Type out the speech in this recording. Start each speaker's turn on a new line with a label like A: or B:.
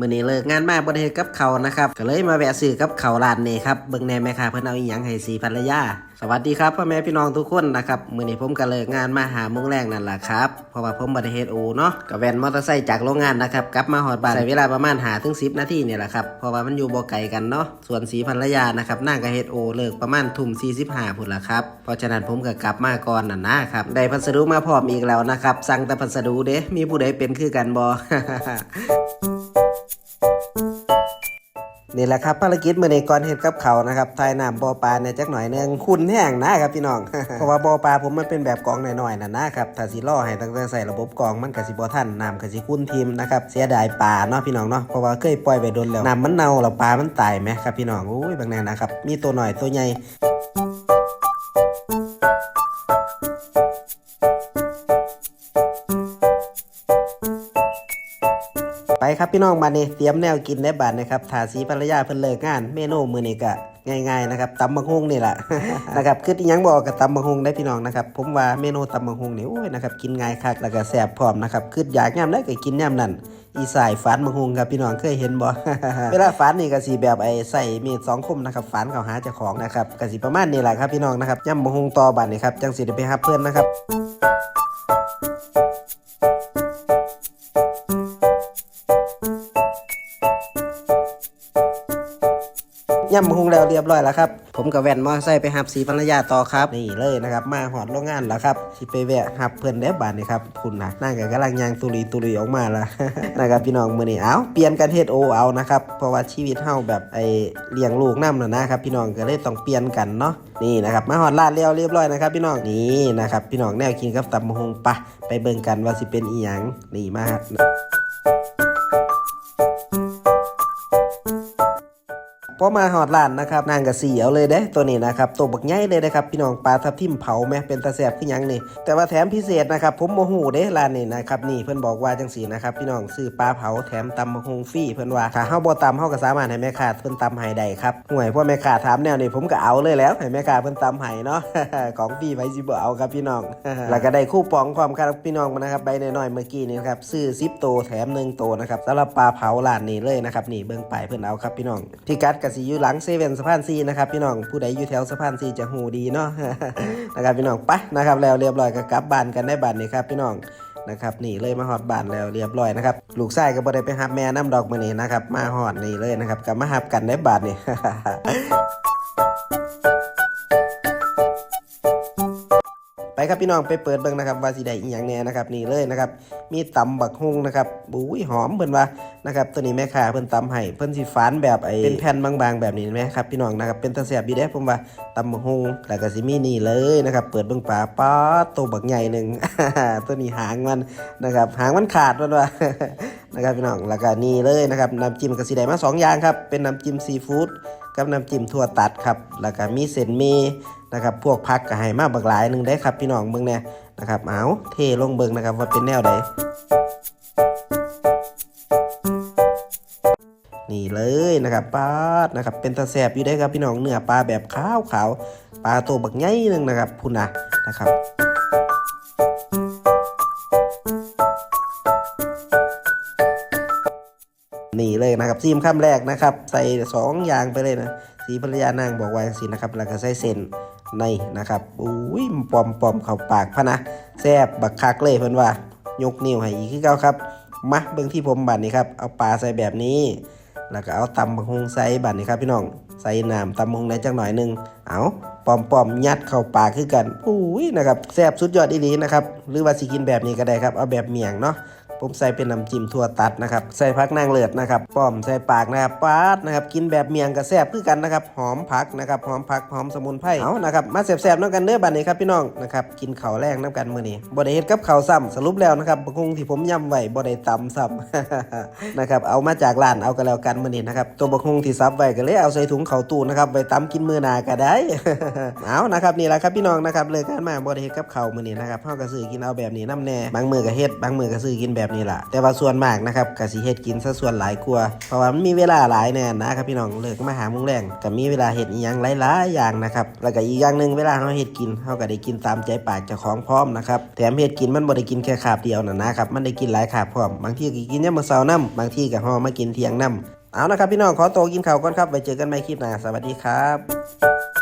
A: มื้อนี้เลิกงานมาบ่ได้เฮ็ดกับเขานะครับ ก็เลยมาแวะซื้อกับเขาร้านนี้ครับเบิ่งแน่แม่ค้าเพิ่นเอาอีหยังให้สีภรรยาสวัสดีครับพ่อแม่พี่น้องทุกคนนะครับมื้อนี้ผมก็เลิกงานมาหาโมงแรงนั่นแหละครับเพราะว่าผมบ่ได้เฮ็ดอูเนาะก็แว่นมอเตอร์ไซค์จากโรงงานนะครับกลับมาฮอดบ้านใช้เวลาประมาณ5ถึง10นาทีเนี่แหละครับเพราะว่ามันอยู่บ่ไกลกันเนาะส่วนสีภรรยานะครับนางก็เฮ็ดโอเลิกประมาณทุ่ม45พุ่นละครับเพราะฉะนั้นผมก็กลับมาก่อนน่ะนะครับได้พัสดุมาพร้อมอีกแล้วนะครับสั่งแต่พัสดุเด้มีผู้ใดเป็นคือกันบ่ นี่แหละครับภารกิจมื่อในก่อนเห็ดกับเขานะครับทายน้ำบ่อปลาเนี่ยจักหน่อยนึงคุณแห้งนะครับพี่น้อง เพราะว่าบ่อปลาผมมันเป็นแบบกองหน่อยๆนะนะครับถ้าสิล่อให้ตั้งแต่ใส่ระบบกองมันก็สิบ่ทันน้ำก็สิคุ้นทีมนะครับเสียดายปลาเนาะพี่น้องเนาะเพราะว่าเคยปล่อยไปโดนแล้วน้ำมันเน่าแล้วปลามันตายไหมครับพี่น้องโอ้ยบางแน่นะครับมีตัวหน่อยตัวใหญ่ ครับพี่น้องมาเนี่เตรียมแนวกินได้บาทนะครับถาสีภรรยาเพิ่นเลิกงานเมนูมือนี้ก็ง่ายๆนะครับตำบักฮุงนี่แหละนะครับคืออีหยังบอกกับตำบักฮุงได้พี่น้องนะครับผมว่าเมนูตำบักฮุงนี่โอ้ยนะครับกินง่ายคักแล้วก็แซ่บพร้อมนะครับคืออยากยามได้ก็กินยามนั้นอีสายฝานบักฮุงครับพี่น้องเคยเห็นบ่เวลาฝานนี่ก็สิแบบไอ้ใส่มีดสองคมนะครับฝานเข้าหาเจ้าของนะครับก็สิประมาณนี้แหละครับพี่น้องนะครับยำบักฮุงต่อบัดนี่ครับจังสิได้ไปหาเพื่อนนะครับ ย่ำหุงแล้วเรียบร้อยแล้วครับ ผมกับแว่นมอไซค์ไปหับสีภรรยาต่อครับ นี่เลยนะครับ มาหอดโรงงานแล้วครับสิไปแวะหับเพื่อนเด้บานนี่ครับคุณนะนั่งกับกำลังยางตุลีตุลีออกมาแล้วนะครับพี่น้องมือนี่เอาเปลี่ยนกันเฮ็ดโอเอานะครับเพราะว่าชีวิตเฮาแบบไอเลี้ยงลูกน้ำนะนะครับพี่น้องก็เลยต้องเปลี่ยนกันเนาะนี่นะครับมาหอดลาดเรียวเรียบร้อยนะครับพี่น้องนี่นะครับพี่น้องแนวกินกับตำบักหงปะไปเบิ่งกันว่าสิเป็นอีหยังนี่มากพอ มาหอดร้านนะครับนางกะสีเอาเลยเด้ตัวนี้นะครับตัวบักใหญ่เลยนะครับพี่น้องปลาทับทิมเผาแม่เป็นตาแสบขึ้นยังนี่แต่ว่าแถมพิเศษนะครับผมโมโหเด้ร้านนี้นะครับนี่เพื่อนบอกว่าจังสีนะครับพี่น้องซื้อปลาเผาแถมตำมะฮงฟรีเพื่อนว่าถ้าเฮาบ่ตำเฮาก็สามารถให้แม่ค้าเพิ่นตำให้ได้ครับห่วยพ่อแม่ค้าถามแนวนี้ผมก็เอาเลยแล้วให้แม่ค้าเพิ่นตำให้เนาะของฟรีไว้สิบ่เอาครับพี่น้องแล้วก็ได้คู่ปองความครับพี่น้องมานะครับใบน้อยๆเมื่อกี้นี่ครับซื้อ10โตวแถม1โตวนะครับสำหรับปลาเผาร้านนี้เลยนะครับนี่เบิ่งไปเพิ่นเอาครับพี่น้องพิกัดกสิอยู่หลังเซเว่นสะพานซีนะครับพี่น้องผู้ใดอยู่แถวสะพานซีจะหูดีเนาะนะครับพี่น้องไปนะครับแล้วเรียบร้อยก็กลับบ้านกันได้บ้านนี่ครับพี่น้องนะครับนี่เลยมาหอดบ้านแล้วเรียบร้อยนะครับลูกชายก็บ่ได้ไปหับแม่น้ำดอกมานี่นะครับมาหอดนี่เลยนะครับกลับมาหับกันได้บ้านนี่ ครับพี่น้องไปเปิดเบิ่งนะครับว่าสิไดอีหยังแน่นะครับนี่เลยนะครับมีตำบักฮุงนะครับบุ้ยหอมเพิ่นว่านะครับตัวนี้แม่ค้าเพิ่นตำให้เพิ่นสิฝานแบบไอ้เป็นแผ่นบางๆแบบนี้เห็นไหมครับพี่น้องนะครับเป็นตะแซ่บดีเด้ผมว่าตำบักฮุงแล้วก็สิมีนี่เลยนะครับเปิดเบิ่งปลาป๊าตัวบักใหญ่หนึ่งตัวนี้หางมันนะครับหางมันขาดมันว่านะครับพี่น้องแล้วก็นี่เลยนะครับน้ำจิ้มก็สิได้มาสองอย่างครับเป็นน้ำจิ้มซีฟู้ดกับน้ำจิ้มถั่วตัดครับแล้วก็มีเส้นหมี นะครับพวกพักก็ให้มาบักหลายหนึ่งได้ครับพี่น้องเบิ่งเนี่ยนะครับเอาเทลงเบิ่งนะครับว่าเป็นแนวใดนี่เลยนะครับปลาดนะครับเป็นตาแสบอยู่ได้ครับพี่น้องเนื้อปลาแบบขาวขาวปลาตัวบักใหญ่หนึ่งนะครับพุ่นนะนะครับนี่เลยนะครับซีมข้ามแรกนะครับ ใส่สองอย่างไปเลยนะสีภรรยานางบอกไว้สินะครับ แล้วก็ใส่เส้น ในนะครับอุ้ยปอมปอมๆเข้าปากพะนะแซบบักคักเลยเพิ่อนว่า ยกนิ้วให้อีกคือเก่าครับมาเบิ่งที่ผมบัดนี้ครับเอาปลาใส่แบบนี้ แล้วก็เอาตำบักฮงใส่บัดนี้ครับพี่น้องใส่น้ำตำบักฮงได้จังหน่อยหนึงเอาปอมปอมๆยัดเข้าปากคือกันอุ้ยนะครับแซบสุดยอดอีหลีนะครับหรือว่าสิกินแบบนี้ก็ได้ครับเอาแบบเมี่ยงเนาะ ผมใส่เป็นน้ำจิ้มทั่วตัดนะครับ ใส่พักนางเลือดนะครับป้อมใส่ปากนะครับปาดนะครับ กินแบบเมียงกระแซบคือกันนะครับ หอมผักนะครับหอมผักหอมสมุนไพรเอานะครับมาแสบๆน้ำกันเด้อบัดนี้ครับพี่น้องนะครับกินข้าวแรงน้ำกันมื้อนี้บ่ได้เฮ็ดกับข้าวซ้ำสรุปแล้วนะครับบะคงที่ผมยำไว้บ่ได้ตำซ้ำนะครับเอามาจากร้านเอากันแล้วกันมื้อนี้นะครับตัวบะคงที่ซับไว้ก็เลยเอาใส่ถุงข้าวตู้นะครับไว้ตำกินมื้อหน้าก็ได้เอานะครับนี่แหละครับพี่น้องนะครับเลยกันมาบ่ได้เฮ็ดกับข้าวมื้อนี้นะครับเฮาก็ซื้อกินเอาแบบนี้น้ำแน่บางมื้อก็เฮ็ดบางมื้อก็ซื้อกินแบบแบบนี้ล่ะแต่ว่าส่วนมากนะครับก็สิเฮ็ดกินซะส่วนหลายกว่าเพราะว่ามันมีเวลาหลายแน่นะครับพี่น้องเลิกมาหามุงแรงก็มีเวลาเฮ็ดอีหยังหลายๆอย่างนะครับแล้วก็อีกอย่างหนึ่งเวลาเราเฮ็ดกินเราก็ได้กินตามใจปากเจ้าของพร้อมนะครับแถมเฮ็ดกินมันบ่ได้กินแค่คาบเดียวน่ะนะครับมันได้กินหลายคาบพร้อมบางทีก็กินยามมื้อเช้านํบางทีก็ห่อมากินเที่ยงนํเอานะครับพี่น้องขอตัวกินข้าวก่อนครับไว้เจอกันใหม่คลิปหน้าสวัสดีครับ